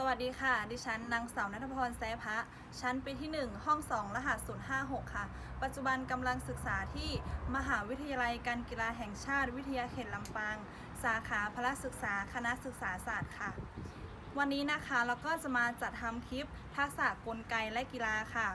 สวัสดีค่ะ ดิฉันนางสาวนัทพรแซพระชั้นปีที่ 1 ห้อง 2 รหัส 056 ค่ะ ปัจจุบันกำลังศึกษาที่มหาวิทยาลัยการกีฬาแห่งชาติวิทยาเขตลำปาง สาขาพละศึกษาคณะศึกษาศาสตร์ค่ะ วันนี้นะคะเราก็จะมาจัดทำคลิปทักษะกลไกและกีฬาค่ะ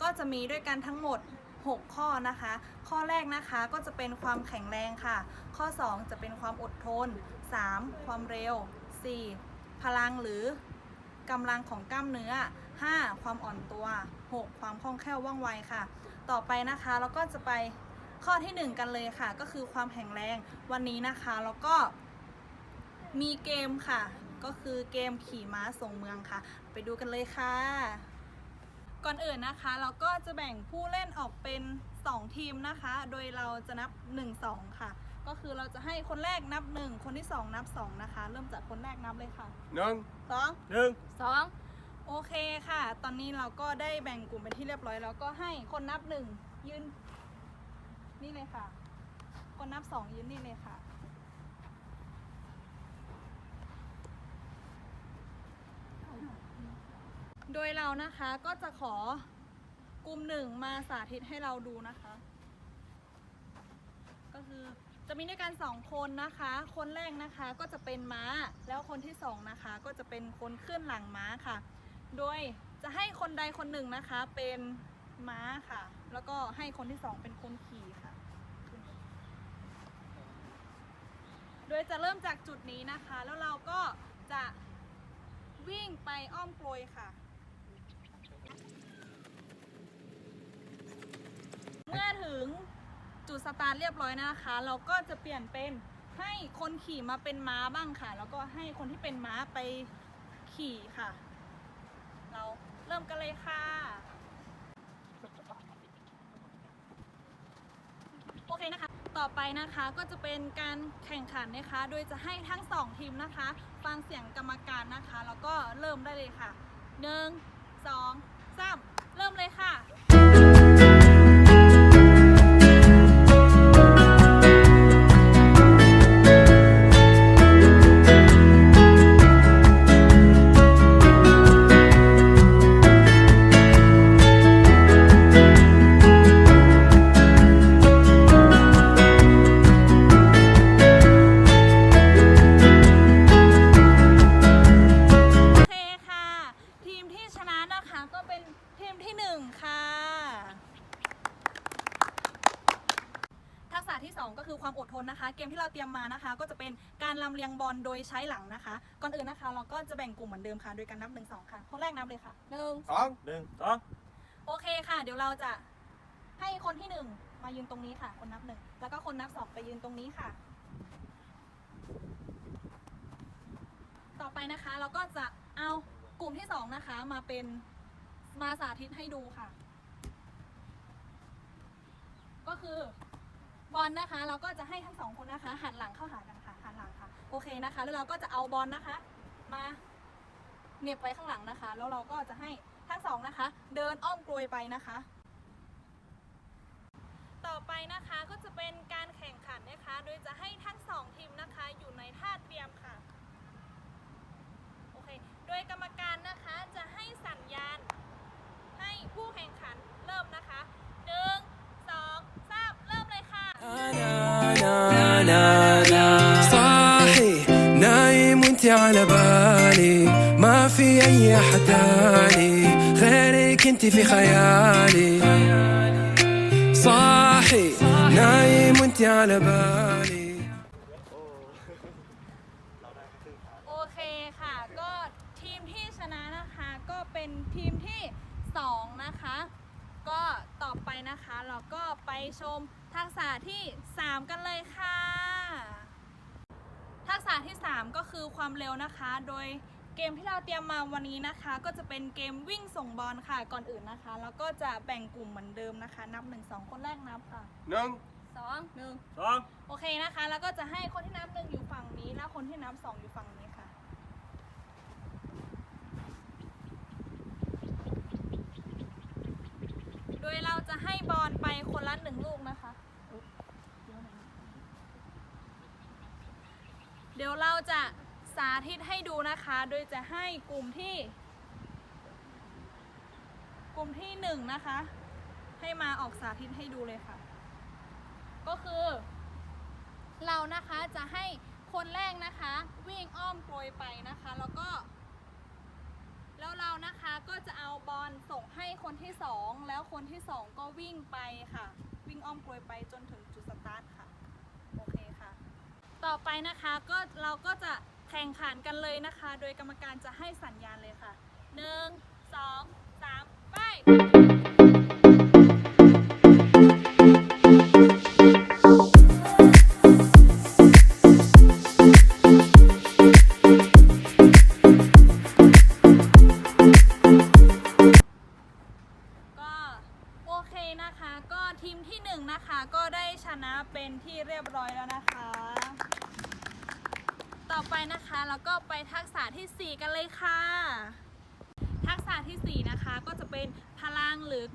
ก็จะมีด้วยกันทั้งหมด 6 ข้อนะคะ ข้อแรกนะคะก็จะเป็นความแข็งแรงค่ะ ข้อ 2 จะเป็นความอดทน 3. ความเร็ว 4. พลังหรือกำลังของกล้ามเนื้อ 5. ความอ่อนตัว 6. ความคล่องแคล่วว่องไวค่ะ ต่อไปนะคะเราก็จะไปข้อทีหนึ่1 กันเลยค่ะ ก็คือความแข็งแรงวันนี้นะคะแล้วก็มีเกมค่ะ ก็คือเกมขี่ม้าส่งเมืองค่ะ ไปดูกันเลยค่ะ ก่อนอื่นนะคะ เราก็จะแบ่งผู้เล่นออกเป็น 2 ทีมนะคะ โดยเราจะนับ 1 2 ค่ะ ก็คือเราจะให้คนแรกนับ1คนที่2นับ2นะคะ เริ่มจากคนแรกนับเลยค่ะหนึ่ง2หนึ่งสองโอเคค่ะ ตอนนี้เราก็ได้แบ่งกลุ่มเป็นที่เรียบร้อยแล้วก็ให้คนนับ1ยืนนี่เลยค่ะ คนนับ2ยืนนี่เลยค่ะ โดยเรานะคะก็จะขอกลุ่มหนึ่งมาสาธิตให้เราดูนะคะ ก็คือ จะมีด้วยกันสองคนนะคะ คนแรกนะคะก็จะเป็นม้า แล้วคนที่สองนะคะก็จะเป็นคนขึ้นหลังม้าค่ะ โดยจะให้คนใดคนหนึ่งนะคะเป็นม้าค่ะ แล้วก็ให้คนที่สองเป็นคนขี่ค่ะ โดยจะเริ่มจากจุดนี้นะคะ แล้วเราก็จะวิ่งไปอ้อมกลวยค่ะ เมื่อถึง จุดสตาร์ทเรียบร้อยนะคะ เราก็จะเปลี่ยนเป็นให้คนขี่มาเป็นม้าบ้างค่ะ แล้วก็ให้คนที่เป็นม้าไปขี่ค่ะ เราเริ่มกันเลยค่ะ โอเคนะคะ ต่อไปนะคะก็จะเป็นการแข่งขันนะคะ โดยจะให้ทั้งสองทีมนะคะ ฟังเสียงกรรมการนะคะ แล้วก็เริ่มได้เลยค่ะหนึ่งสองสามเริ่มเลยค่ะ หลังนะคะ ก่อนอื่นนะคะ เราก็จะแบ่งกลุ่มเหมือนเดิมค่ะ โดยการนับ1 2ค่ะ คนแรกนับเลยค่ะหนึ่งสองหนึ่งสองโอเคค่ะ เดี๋ยวเราจะให้คนที่หนึ่งมายืนตรงนี้ค่ะ คนนับหนึ่งแล้วก็คนนับสองไปยืนตรงนี้ค่ะ ต่อไปนะคะ เราก็จะเอากลุ่มที่สองนะคะ มาเป็นมาสาธิตให้ดูค่ะ ก็คือ บอลนะคะ เราก็จะให้ทั้งสองคนนะคะ หันหลังเข้าหากันค่ะหันหลังค่ะโอเคนะคะ แล้วเราก็จะเอาบอลนะคะ มาเหน็บไว้ข้างหลังนะคะ แล้วเราก็จะให้ทั้งสองนะคะ เดินอ้อมกลวยไปนะคะ ต่อไปนะคะก็จะเป็นการแข่งขันนะคะ โดยจะให้ทั้งสองทีมนะคะ อยู่ในท่าเตรียมค่ะโอเคโดยกรรมการนะคะจะให้ على بالي ما في اي احد تاني غيرك انت في خيالي صاحي نايم وانت على بالي โอเคค่ะ ก็ทีมที่ชนะนะคะก็เป็นทีมที่สองนะคะ ก็ต่อไปนะคะเราก็ไปชมทักษะที่ 3 กันเลยค่ะ ทักษะที่ 3 ก็คือความเร็วนะคะ โดยเกมที่เราเตรียมมาวันนี้นะคะ ก็จะเป็นเกมวิ่งส่งบอลค่ะก่อนอื่นนะคะ แล้วก็จะแบ่งกลุ่มเหมือนเดิมนะคะ นับ1 2คนแรกนับค่ะหนึ่ง2 1สองโอเคนะคะ แล้วก็จะให้คนที่นับหนึ่งอยู่ฝั่งนี้ แล้วคนที่นับสองอยู่ฝั่งนี้ค่ะ โดยเราจะให้บอลไปคนละหนึ่งลูกนะคะอุ๊ย เดี๋ยวเราจะสาธิตให้ดูนะคะ โดยจะให้กลุ่มที่ กลุ่มที่หนึ่งนะคะ ให้มาออกสาธิตให้ดูเลยค่ะ ก็คือ เรานะคะจะให้คนแรกนะคะ วิ่งอ้อมโปรยไปนะคะ แล้วก็ แล้วเรานะคะก็จะเอาบอลส่งให้คนที่สองแล้วคนที่สองก็วิ่งไปค่ะ วิ่งอ้อมโปรยไปจนถึงจุดสตาร์ทค่ะ ต่อไปนะคะก็เราก็จะแข่งขันกันเลยนะคะ โดยกรรมการจะให้สัญญาณเลยค่ะหนึ่งสองสามไป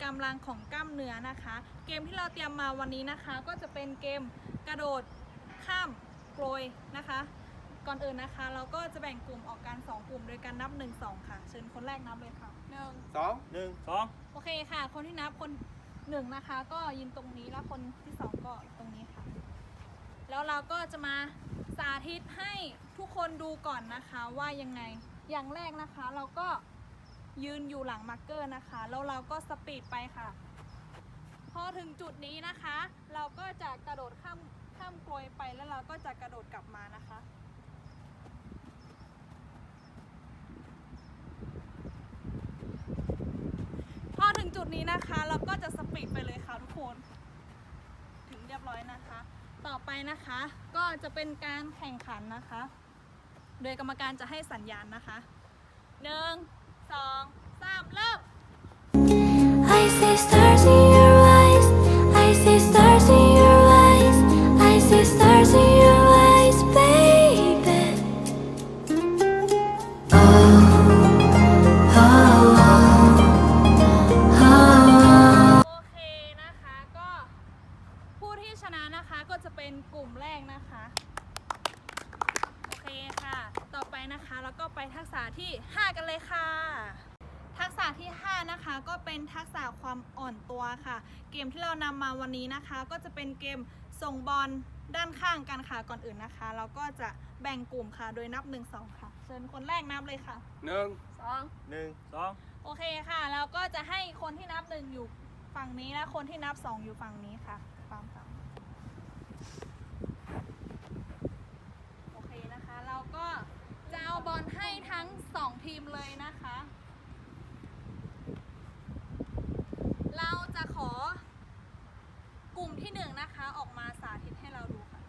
กำลังของกล้ามเนื้อนะคะ เกมที่เราเตรียมมาวันนี้นะคะ ก็จะเป็นเกมกระโดดข้ามโปรยนะคะ ก่อนอื่นนะคะ เราก็จะแบ่งกลุ่มออกกัน2กลุ่มโดยการนับ 1 2 ค่ะ เชิญคนแรกนับเลยค่ะหนึ่งสองหนึ่งสองโอเคค่ะ คนที่นับคนหนึ่งนะคะ ก็ยืนตรงนี้แล้วคนที่สองก็ตรงนี้ค่ะ แล้วเราก็จะมาสาธิตให้ทุกคนดูก่อนนะคะว่ายังไงอย่างแรกนะคะ เราก็ ยืนอยู่หลังมาร์กเกอร์นะคะ แล้วเราก็สปีดไปค่ะ พอถึงจุดนี้นะคะ เราก็จะกระโดดข้ามข้ามโกยไปแล้วเราก็จะกระโดดกลับมานะคะพอถึงจุดนี้นะคะ เราก็จะสปีดไปเลยค่ะทุกคน ถึงเรียบร้อยนะคะ ต่อไปนะคะ ก็จะเป็นการแข่งขันนะคะ โดยกรรมการจะให้สัญญาณนะคะหนึ่ง สองสามเริ่ม I see stars in your eyes. I see stars in your eyes. I see stars in your eyes, baby. Oh, oh, ที่เรานำมาวันนี้นะคะ ก็จะเป็นเกมส่งบอลด้านข้างกันค่ะก่อนอื่นนะคะ เราก็จะแบ่งกลุ่มค่ะโดยนับ 1 2 ค่ะ เชิญคนแรกนับเลยค่ะ หนึ่ง2หนึ่งสองโอเคค่ะแล้วก็จะให้คนที่นับหนึ่งอยู่ฝั่งนี้และคนที่นับสองอยู่ฝั่งนี้ค่ะตามค่ะโอเคนะคะ เราก็จะเอาบอลให้ทั้งสองทีมเลยนะคะ เราจะขอกลุ่ม ที่หนึ่งนะคะออกมาสาธิตให้เราดูค่ะ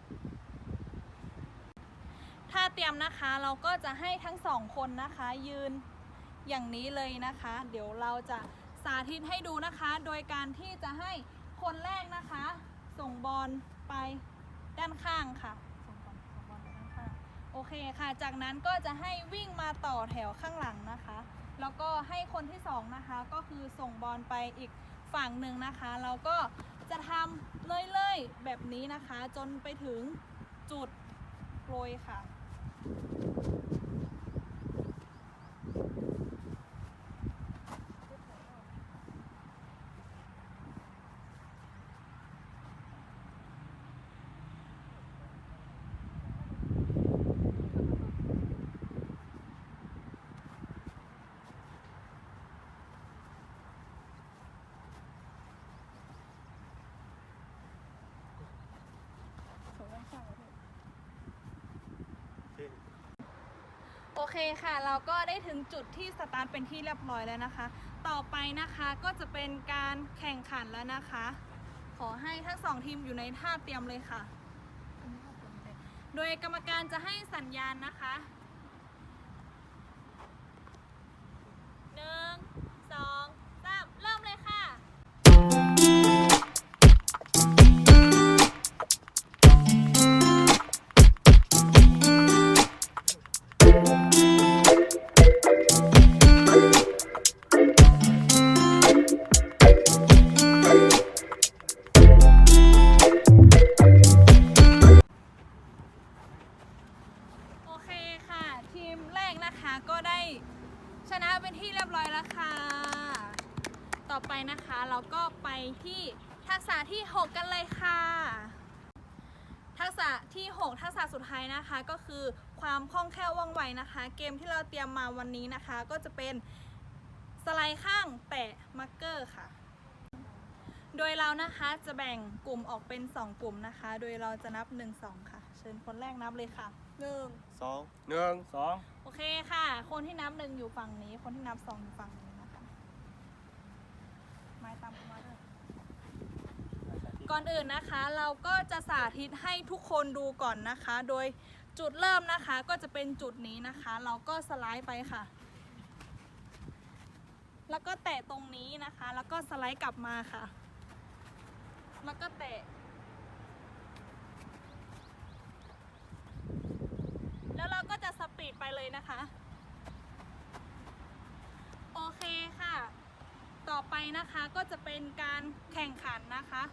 ถ้าเตรียมนะคะเราก็จะให้ทั้งสองคนนะคะยืนอย่างนี้เลยนะคะ เดี๋ยวเราจะสาธิตให้ดูนะคะ โดยการที่จะให้คนแรกนะคะ ส่งบอลไปด้านข้างค่ะส่งบอลส่งบอลไปด้านข้างโอเคค่ะ จากนั้นก็จะให้วิ่งมาต่อแถวข้างหลังนะคะ แล้วก็ให้คนที่สองนะคะก็คือส่งบอลไปอีกฝั่งหนึ่งนะคะ เราก็จะทำ เลยเลยๆแบบนี้นะคะ จนไปถึงจุดโปรยค่ะ โอเคค่ะ เราก็ได้ถึงจุดที่สตาร์ทเป็นที่เรียบร้อยแล้วนะคะ ต่อไปนะคะก็จะเป็นการแข่งขันแล้วนะคะ ขอให้ทั้งสองทีมอยู่ในท่าเตรียมเลยค่ะ โดยกรรมการจะให้สัญญาณนะคะ นะคะก็คือความคล่องแคล่วว่องไวนะคะ เกมที่เราเตรียมมาวันนี้นะคะ ก็จะเป็นสไลด์ข้างแตะมาร์กเกอร์ค่ะ โดยเรานะคะจะแบ่งกลุ่มออกเป็น 2 กลุ่มนะคะ โดยเราจะนับ 1 2 ค่ะ เชิญคนแรกนับเลยค่ะ 1 สองหนึ่งสองโอเคค่ะ คนที่นับหนึ่งอยู่ฝั่งนี้ คนที่นับสองอยู่ฝั่งนี้นะคะไม้ตาม ก่อนอื่นนะคะ เราก็จะสาธิตให้ทุกคนดูก่อนนะคะ โดยจุดเริ่มนะคะก็จะเป็นจุดนี้นะคะ เราก็สไลด์ไปค่ะ แล้วก็แตะตรงนี้นะคะ แล้วก็สไลด์กลับมาค่ะ แล้วก็แตะแล้วเราก็จะสปีดไปเลยนะคะ โอเคค่ะ ต่อไปนะคะก็จะเป็นการแข่งขันนะคะ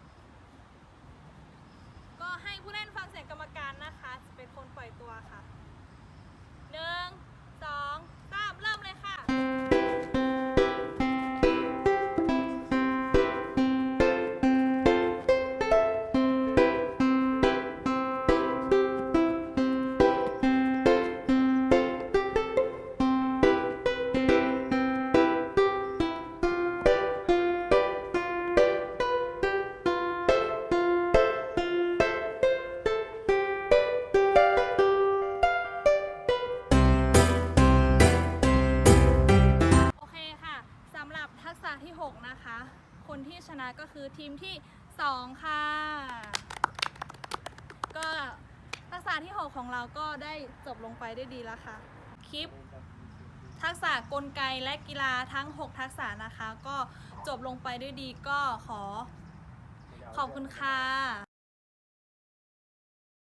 ก็ให้ผู้เล่นฟังเสียงกรรมการนะคะ จะเป็นคนปล่อยตัวค่ะหนึ่งสองสาม รับทักษะที่ 6 นะคะ คนที่ชนะก็คือทีมที่ 2 ค่ะ ก็ทักษะที่ 6 ของเราก็ได้จบลงไปได้ดีแล้วค่ะ คลิปทักษะกลไกและกีฬาทั้ง 6 ทักษะนะคะ ก็จบลงไปด้วยดีก็ขอขอบคุณค่ะ